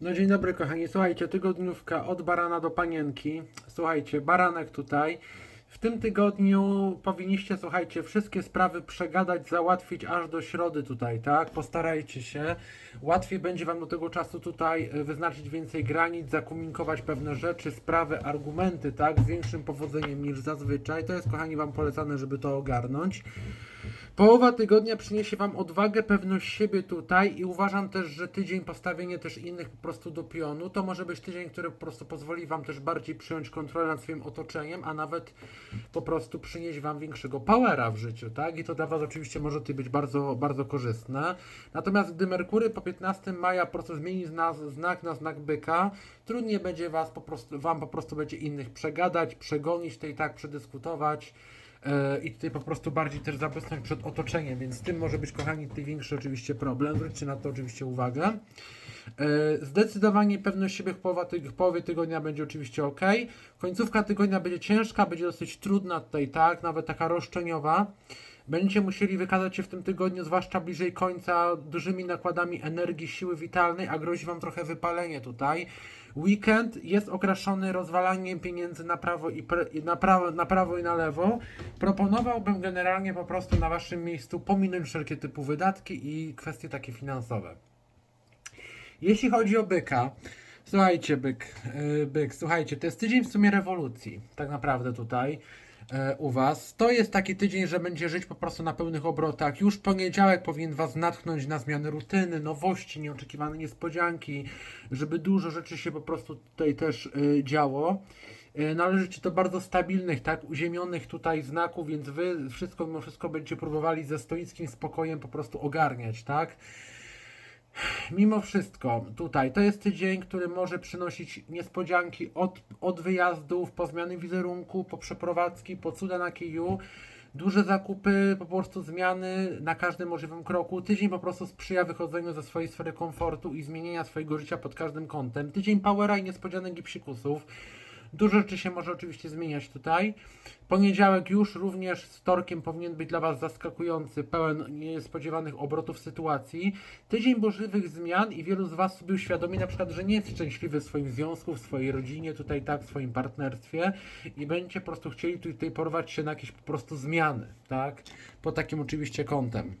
No dzień dobry kochani, słuchajcie, tygodniówka od barana do panienki. Słuchajcie, baranek tutaj. W tym tygodniu powinniście, słuchajcie, wszystkie sprawy przegadać, załatwić aż do środy tutaj, tak? Postarajcie się. Łatwiej będzie Wam do tego czasu tutaj e, wyznaczyć więcej granic, zakomunikować pewne rzeczy, sprawy, argumenty, tak? Z większym powodzeniem niż zazwyczaj. To jest, kochani, Wam polecane, żeby to ogarnąć. Połowa tygodnia przyniesie Wam odwagę, pewność siebie tutaj i uważam też, że tydzień postawienie też innych po prostu do pionu, to może być tydzień, który po prostu pozwoli Wam też bardziej przyjąć kontrolę nad swoim otoczeniem, a nawet po prostu przynieść Wam większego powera w życiu, tak? I to dla Was oczywiście może być bardzo, bardzo korzystne. Natomiast gdy Merkury po 15 maja po prostu zmieni zna, znak na znak byka, trudniej będzie was po prostu, Wam po prostu będzie innych przegadać, przegonić, tutaj tak przedyskutować. E, i tutaj po prostu bardziej też zabezpieczać przed otoczeniem, więc z tym może być, kochani, tutaj większy oczywiście problem. Zwróćcie na to oczywiście uwagę. E, Zdecydowanie pewność siebie w połowie tygodnia będzie oczywiście ok. Końcówka tygodnia będzie ciężka, będzie dosyć trudna tutaj, tak, nawet taka roszczeniowa. Będziecie musieli wykazać się w tym tygodniu, zwłaszcza bliżej końca, dużymi nakładami energii, siły witalnej, a grozi Wam trochę wypalenie tutaj. Weekend jest okraszony rozwalaniem pieniędzy na prawo i, pre, na, prawo, na prawo i na lewo. Proponowałbym generalnie po prostu na Waszym miejscu pominąć wszelkie typu wydatki i kwestie takie finansowe. Jeśli chodzi o byka, słuchajcie, byk, yy, byk, słuchajcie, to jest tydzień w sumie rewolucji, tak naprawdę tutaj yy, u Was. To jest taki tydzień, że będzie żyć po prostu na pełnych obrotach. Już poniedziałek powinien Was natchnąć na zmiany rutyny, nowości, nieoczekiwane niespodzianki, żeby dużo rzeczy się po prostu tutaj też yy, działo. Należycie do bardzo stabilnych, tak, uziemionych tutaj znaków, więc Wy wszystko mimo wszystko będziecie próbowali ze stoickim spokojem po prostu ogarniać, tak? Mimo wszystko, tutaj to jest tydzień, który może przynosić niespodzianki od, od wyjazdów, po zmiany wizerunku, po przeprowadzki, po cuda na kiju. Duże zakupy, po prostu zmiany na każdym możliwym kroku. Tydzień po prostu sprzyja wychodzeniu ze swojej sfery komfortu i zmienienia swojego życia pod każdym kątem. Tydzień powera i niespodzianek i psikusów. Dużo rzeczy się może oczywiście zmieniać tutaj. Poniedziałek już również z torkiem powinien być dla Was zaskakujący, pełen niespodziewanych obrotów sytuacji. Tydzień burzliwych zmian i wielu z Was sobie uświadomi na przykład, że nie jest szczęśliwy w swoim związku, w swojej rodzinie, tutaj tak, w swoim partnerstwie i będziecie po prostu chcieli tutaj porwać się na jakieś po prostu zmiany, tak? Pod takim oczywiście kątem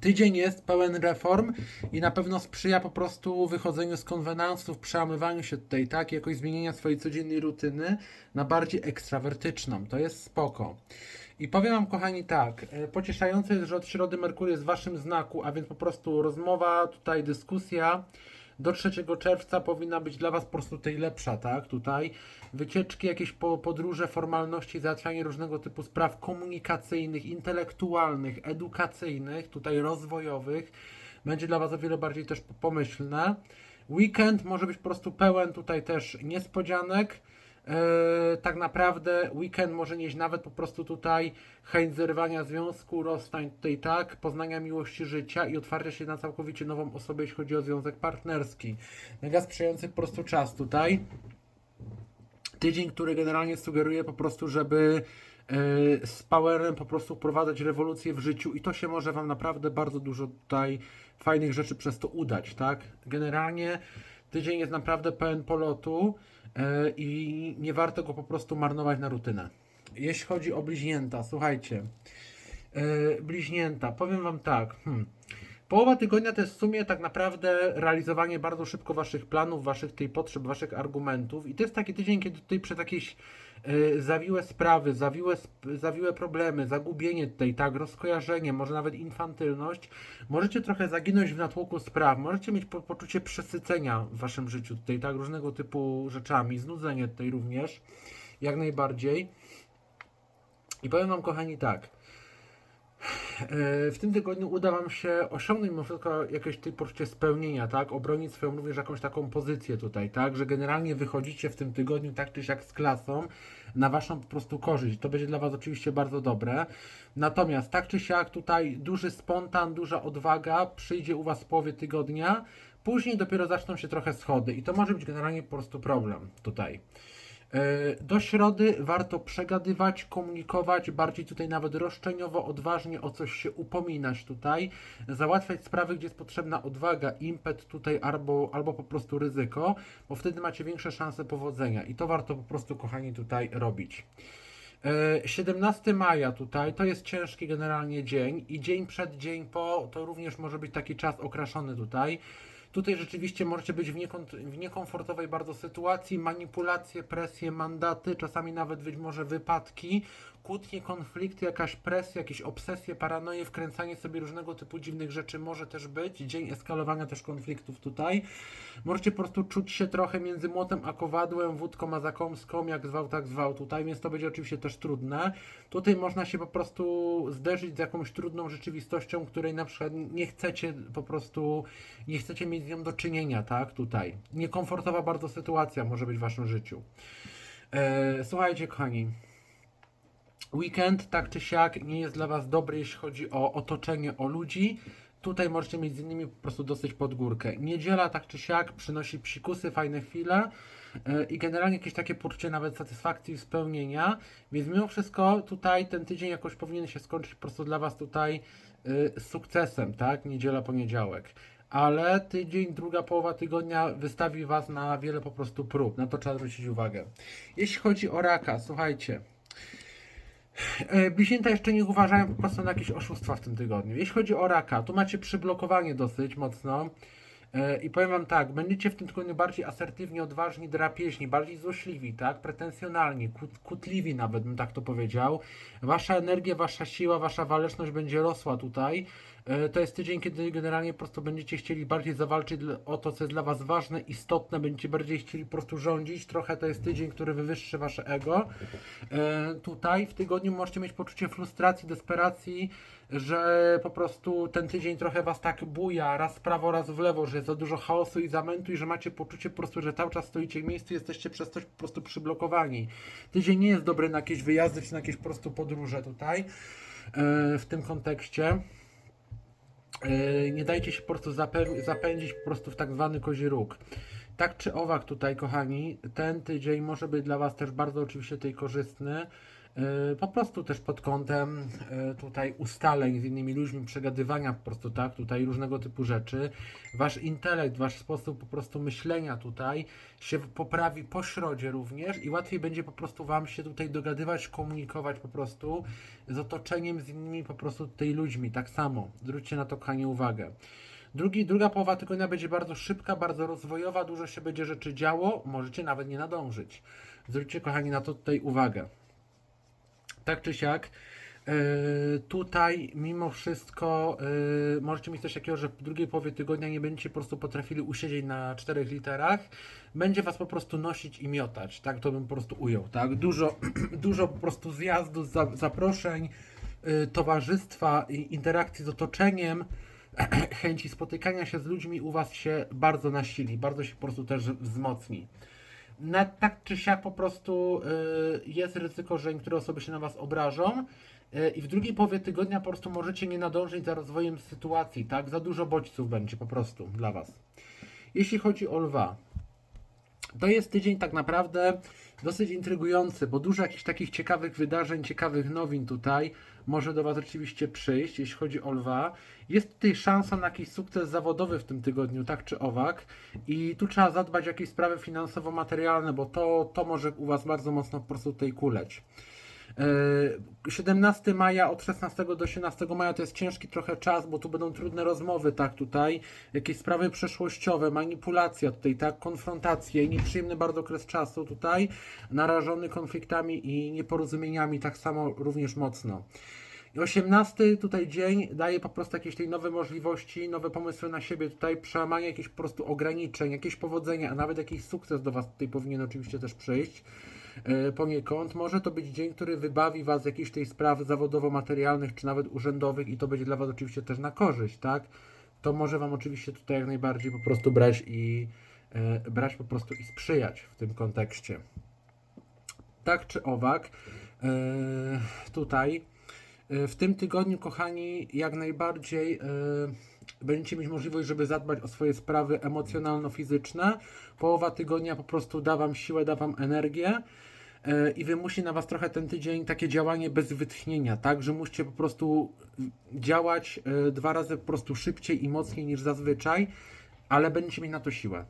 tydzień jest pełen reform i na pewno sprzyja po prostu wychodzeniu z konwenansów, przełamywaniu się tutaj, tak, jakoś zmienienia swojej codziennej rutyny na bardziej ekstrawertyczną. To jest spoko. I powiem Wam, kochani, tak, e, pocieszające jest, że od środy Merkury jest w Waszym znaku, a więc po prostu rozmowa, tutaj dyskusja do 3 czerwca powinna być dla Was po prostu tej lepsza, tak? Tutaj wycieczki, jakieś po, podróże, formalności, załatwianie różnego typu spraw komunikacyjnych, intelektualnych, edukacyjnych, tutaj rozwojowych będzie dla Was o wiele bardziej też pomyślne. Weekend może być po prostu pełen tutaj też niespodzianek. Eee, tak naprawdę weekend może nieść nawet po prostu tutaj chęć zerwania związku, rozstań tutaj tak, poznania miłości życia i otwarcia się na całkowicie nową osobę, jeśli chodzi o związek partnerski. Mega sprzyjający po prostu czas tutaj. Tydzień, który generalnie sugeruje po prostu, żeby e, z powerem po prostu wprowadzać rewolucję w życiu i to się może Wam naprawdę bardzo dużo tutaj fajnych rzeczy przez to udać, tak? Generalnie tydzień jest naprawdę pełen polotu e, i nie warto go po prostu marnować na rutynę. Jeśli chodzi o bliźnięta, słuchajcie, e, bliźnięta, powiem Wam tak, hmm. Połowa tygodnia to jest w sumie tak naprawdę realizowanie bardzo szybko Waszych planów, Waszych tej potrzeb, Waszych argumentów i to jest taki tydzień, kiedy tutaj przed jakieś e, zawiłe sprawy, zawiłe, zawiłe problemy, zagubienie tutaj, tak, rozkojarzenie, może nawet infantylność, możecie trochę zaginąć w natłoku spraw, możecie mieć po, poczucie przesycenia w Waszym życiu tutaj, tak, różnego typu rzeczami, znudzenie tutaj również, jak najbardziej. I powiem Wam, kochani, tak, w tym tygodniu uda Wam się osiągnąć mimo wszystko jakieś tutaj poczucie spełnienia, tak? Obronić swoją również jakąś taką pozycję tutaj, tak? Że generalnie wychodzicie w tym tygodniu tak czy siak z klasą na Waszą po prostu korzyść. To będzie dla Was oczywiście bardzo dobre. Natomiast tak czy siak tutaj duży spontan, duża odwaga przyjdzie u Was w połowie tygodnia. Później dopiero zaczną się trochę schody i to może być generalnie po prostu problem tutaj. E, Do środy warto przegadywać, komunikować, bardziej tutaj nawet roszczeniowo, odważnie o coś się upominać tutaj, załatwiać sprawy, gdzie jest potrzebna odwaga, impet tutaj albo, albo po prostu ryzyko, bo wtedy macie większe szanse powodzenia i to warto po prostu, kochani, tutaj robić. E, 17 maja tutaj to jest ciężki generalnie dzień i dzień przed, dzień po to również może być taki czas okraszony tutaj. Tutaj rzeczywiście możecie być w, w niekomfortowej bardzo sytuacji, manipulacje, presje, mandaty, czasami nawet być może wypadki, kłótnie, konflikty, jakaś presja, jakieś obsesje, paranoje, wkręcanie sobie różnego typu dziwnych rzeczy może też być. Dzień eskalowania też konfliktów tutaj. Możecie po prostu czuć się trochę między młotem a kowadłem, wódką a zakąską, jak zwał, tak zwał tutaj, więc to będzie oczywiście też trudne. Tutaj można się po prostu zderzyć z jakąś trudną rzeczywistością, której na przykład nie chcecie po prostu, nie chcecie mieć z nią do czynienia, tak, tutaj. Niekomfortowa bardzo sytuacja może być w waszym życiu. E, słuchajcie, kochani. Weekend, tak czy siak, nie jest dla Was dobry, jeśli chodzi o otoczenie, o ludzi. Tutaj możecie mieć z innymi po prostu dosyć pod górkę. Niedziela, tak czy siak, przynosi psikusy, fajne chwile e, i generalnie jakieś takie poczucie nawet satysfakcji i spełnienia. Więc mimo wszystko tutaj ten tydzień jakoś powinien się skończyć po prostu dla Was tutaj z sukcesem, tak? Niedziela, poniedziałek. Ale tydzień, druga połowa tygodnia wystawi Was na wiele po prostu prób. Na to trzeba zwrócić uwagę. Jeśli chodzi o raka, słuchajcie. E, Bliźnięta jeszcze nie uważają po prostu na jakieś oszustwa w tym tygodniu. Jeśli chodzi o raka, tu macie przyblokowanie dosyć mocno. E, I powiem wam tak, będziecie w tym tygodniu bardziej asertywni, odważni, drapieżni, bardziej złośliwi, tak? Pretensjonalni, kut, kutliwi nawet bym tak to powiedział. Wasza energia, wasza siła, wasza waleczność będzie rosła tutaj. E, To jest tydzień, kiedy generalnie po prostu będziecie chcieli bardziej zawalczyć o to, co jest dla was ważne, istotne, będziecie bardziej chcieli po prostu rządzić. Trochę to jest tydzień, który wywyższy wasze ego. E, Tutaj w tygodniu możecie mieć poczucie frustracji, desperacji, że po prostu ten tydzień trochę was tak buja, raz w prawo, raz w lewo, że jest za dużo chaosu i zamętu i że macie poczucie po prostu, że cały czas stoicie w miejscu jesteście przez coś po prostu przyblokowani. Tydzień nie jest dobry na jakieś wyjazdy czy na jakieś po prostu podróże tutaj e, w tym kontekście. E, Nie dajcie się po prostu zapę- zapędzić po prostu w tak zwany kozi róg. Tak czy owak tutaj, kochani, ten tydzień może być dla Was też bardzo oczywiście tutaj korzystny. E, Po prostu też pod kątem e, tutaj ustaleń z innymi ludźmi, przegadywania po prostu tak, tutaj różnego typu rzeczy. Wasz intelekt, wasz sposób po prostu myślenia tutaj się poprawi po środzie również i łatwiej będzie po prostu Wam się tutaj dogadywać, komunikować po prostu z otoczeniem, z innymi po prostu tutaj ludźmi, tak samo. Zwróćcie na to, kochani, uwagę. Drugi, druga połowa tygodnia będzie bardzo szybka, bardzo rozwojowa, dużo się będzie rzeczy działo, możecie nawet nie nadążyć. Zwróćcie, kochani, na to tutaj uwagę. Tak czy siak, yy, tutaj mimo wszystko yy, możecie mieć coś takiego, że w drugiej połowie tygodnia nie będziecie po prostu potrafili usiedzieć na czterech literach. Będzie was po prostu nosić i miotać, tak to bym po prostu ujął, tak? Dużo, dużo po prostu zjazdów, za, zaproszeń, yy, towarzystwa interakcji z otoczeniem, chęci spotykania się z ludźmi u was się bardzo nasili, bardzo się po prostu też wzmocni na, tak czy siak po prostu y, jest ryzyko, że niektóre osoby się na Was obrażą y, i w drugiej połowie tygodnia po prostu możecie nie nadążyć za rozwojem sytuacji, tak? Za dużo bodźców będzie po prostu dla Was. Jeśli chodzi o lwa, to jest tydzień tak naprawdę dosyć intrygujący, bo dużo jakichś takich ciekawych wydarzeń, ciekawych nowin tutaj może do Was rzeczywiście przyjść, jeśli chodzi o lwa. Jest tutaj szansa na jakiś sukces zawodowy w tym tygodniu, tak czy owak. I tu trzeba zadbać o jakieś sprawy finansowo-materialne, bo to, to może u Was bardzo mocno po prostu tutaj kuleć. Yy, 17 maja od 16 do 18 maja to jest ciężki trochę czas, bo tu będą trudne rozmowy, tak, tutaj, jakieś sprawy przeszłościowe, manipulacja tutaj, tak, konfrontacje nieprzyjemny bardzo okres czasu tutaj, narażony konfliktami i nieporozumieniami tak samo również mocno. I 18 tutaj dzień daje po prostu jakieś tej nowe możliwości, nowe pomysły na siebie, tutaj przełamanie jakichś po prostu ograniczeń, jakieś powodzenia, a nawet jakiś sukces do Was tutaj powinien oczywiście też przyjść poniekąd. Może to być dzień, który wybawi Was z jakichś tej spraw zawodowo-materialnych, czy nawet urzędowych i to będzie dla Was oczywiście też na korzyść, tak? To może Wam oczywiście tutaj jak najbardziej po prostu brać i e, brać po prostu i sprzyjać w tym kontekście. Tak czy owak, e, tutaj e, w tym tygodniu, kochani, jak najbardziej e, będziecie mieć możliwość, żeby zadbać o swoje sprawy emocjonalno-fizyczne. Połowa tygodnia po prostu da wam siłę, da wam energię. E, I wymusi na was trochę ten tydzień takie działanie bez wytchnienia, tak? Że musicie po prostu działać e, dwa razy po prostu szybciej i mocniej niż zazwyczaj, ale będziecie mieć na to siłę.